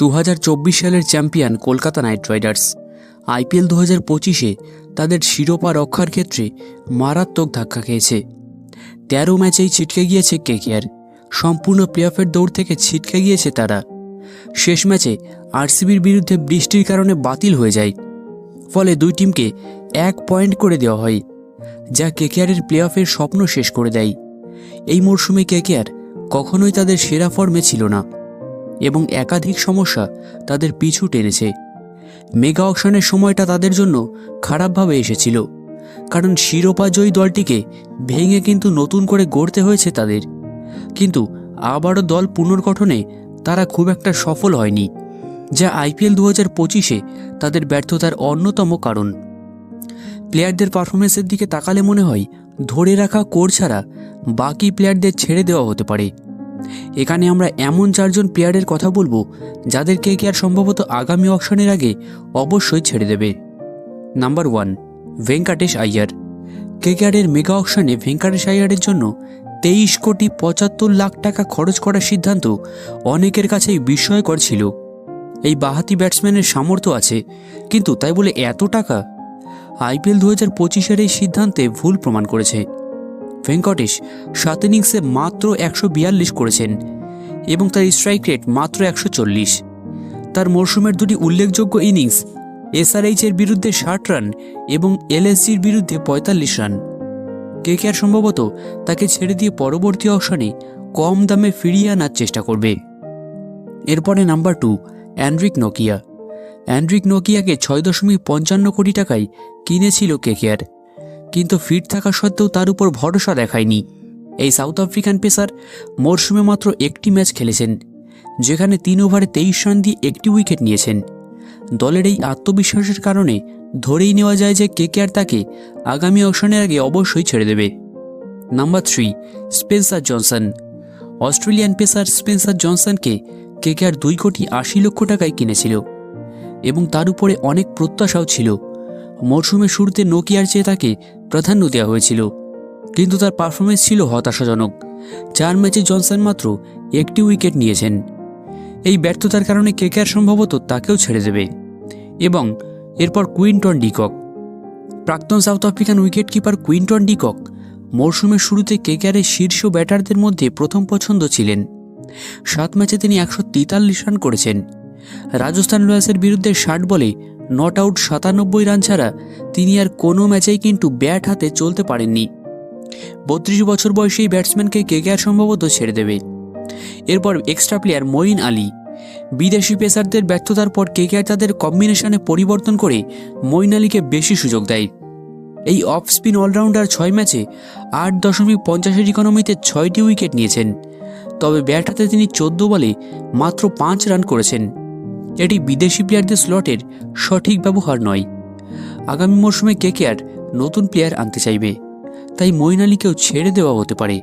দু হাজার চব্বিশ সালের champion Kolkata Knight Riders. IPL দু হাজার পঁচিশে তাদের শিরোপা রক্ষার ক্ষেত্রে মারাত্মক ধাক্কা খেয়েছে। তেরো ম্যাচেই ছিটকে গিয়েছে কেকেআর। সম্পূর্ণ প্লেঅফের দৌড় থেকে ছিটকে গিয়েছে তারা। শেষ ম্যাচে আরসিবির বিরুদ্ধে বৃষ্টির কারণে বাতিল হয়ে যায়। ফলে দুই টিমকে এক পয়েন্ট করে দেওয়া হয়, যা কেকেআরের প্লেঅফের স্বপ্ন শেষ করে দেয়। এই মরশুমে কেকেআর কখনোই তাদের সেরা ফর্মে ছিল না। এবং একাধিক সমস্যা তাদের পিছু টেনেছে। মেগা অকশনের সময়টা তাদের জন্য খারাপভাবে এসেছিল, কারণ শিরোপা জয়ী দলটিকে ভেঙে কিন্তু নতুন করে গড়তে হয়েছে তাদের। কিন্তু আবারও দল পুনর্গঠনে তারা খুব একটা সফল হয়নি, যা আইপিএল দু হাজার পঁচিশে তাদের ব্যর্থতার অন্যতম কারণ। প্লেয়ারদের পারফরমেন্সের দিকে তাকালে মনে হয় ধরে রাখা কোর ছাড়া বাকি প্লেয়ারদের ছেড়ে দেওয়া হতে পারে। এখানে আমরা এমন চারজন প্লেয়ারের কথা বলব যাদের কে কে আর সম্ভবত আগামী অকশনের আগে অবশ্যই ছেড়ে দেবে। Number one Venkatesh Iyer. কেকেআরের mega অকশনে ভেঙ্কাটেশ আইয়ারের জন্য তেইশ কোটি পঁচাত্তর লাখ টাকা খরচ করার সিদ্ধান্ত অনেকের কাছেই বিস্ময়কর ছিল। এই বাহাতি ব্যাটসম্যানের সামর্থ্য আছে, কিন্তু তাই বলে এত টাকা? আইপিএল দু হাজার পঁচিশের এই সিদ্ধান্তে ভুল প্রমাণ করেছে। ভেঙ্কটেশ সাত ইনিংসে মাত্র একশো বিয়াল্লিশ করেছেন এবং তার স্ট্রাইক রেট মাত্র একশো চল্লিশ। তার মরশুমের দুটি উল্লেখযোগ্য ইনিংস এসআরএইচের বিরুদ্ধে ষাট রান এবং এলএসজির বিরুদ্ধে পঁয়তাল্লিশ রান কেকেআর সম্ভবত তাকে ছেড়ে দিয়ে পরবর্তী অপশনে কম দামে ফিরিয়ে আনার চেষ্টা করবে। এরপরে নাম্বার টু অ্যান্ড্রিক নোকিয়া অ্যান্ড্রিক নোকিয়াকে ছয় দশমিক পঞ্চান্ন কোটি টাকায় কিনেছিল কেকেআর কিন্তু ফিট থাকা সত্ত্বেও তার উপর ভরসা দেখায়নি। এই সাউথ আফ্রিকান পেসার মরশুমে মাত্র একটি ম্যাচ খেলেছেন, যেখানে তিন ওভারে তেইশ রান দিয়ে একটি উইকেট নিয়েছেন। দলের এই আত্মবিশ্বাসের কারণে ধরেই নেওয়া যায় যে কেকেআর তাকে আগামী অপশনের আগে অবশ্যই ছেড়ে দেবে। Number three Spencer Johnson Australian pacer Spencer জনসনকে KKR দুই কোটি আশি লক্ষ টাকায় কিনেছিল এবং তার উপরে অনেক প্রত্যাশাও ছিল। মরশুমের শুরুতে নোকিয়ার চেয়ে তাকে প্রাধান্য দেওয়া হয়েছিল। কিন্তু তার পারফরমেন্স ছিল হতাশাজনক। চার ম্যাচে জনসন মাত্র একটি উইকেট নিয়েছেন। এই ব্যর্থতার কারণে কেকেআর সম্ভবত তাকেও ছেড়ে দেবে। এবং এরপর কুইন্টন ডিকক। প্রাক্তন South African wicket keeper Quinton de Kock মরশুমের শুরুতে কেকেআরের শীর্ষ ব্যাটারদের মধ্যে প্রথম পছন্দ ছিলেন। সাত ম্যাচে তিনি একশো তেতাল্লিশ রান করেছেন। রাজস্থান রয়্যালসের বিরুদ্ধে ষাট বলে নট আউট সাতানব্বই রান ছাড়া তিনি আর কোনো ম্যাচেই কিন্তু ব্যাট হাতে চলতে পারেননি। বত্রিশ বছর বয়সী ব্যাটসম্যানকে কেকেআর সম্ভবত ছেড়ে দেবে? এরপর এক্সট্রা প্লেয়ার মঈন আলী। বিদেশি পেসারদের ব্যর্থতার পর কেকেআর তাদের কম্বিনেশনে পরিবর্তন করে মঈন আলীকে বেশি সুযোগ দেয়। এই অফ স্পিন অলরাউন্ডার ছয় ম্যাচে আট দশমিক পঞ্চাশের ইকোনমিতে ছয়টি উইকেট নিয়েছেন। তবে ব্যাট হাতে তিনি চোদ্দ বলে মাত্র পাঁচ রান করেছেন। এটি বিদেশি প্লেয়ারদের স্লটের সঠিক ব্যবহার নয়। আগামী মরশুমে কেকেআর নতুন প্লেয়ার আনতে চাইবে। তাই মইন আলীকেও ছেড়ে দেওয়া হতে পারে।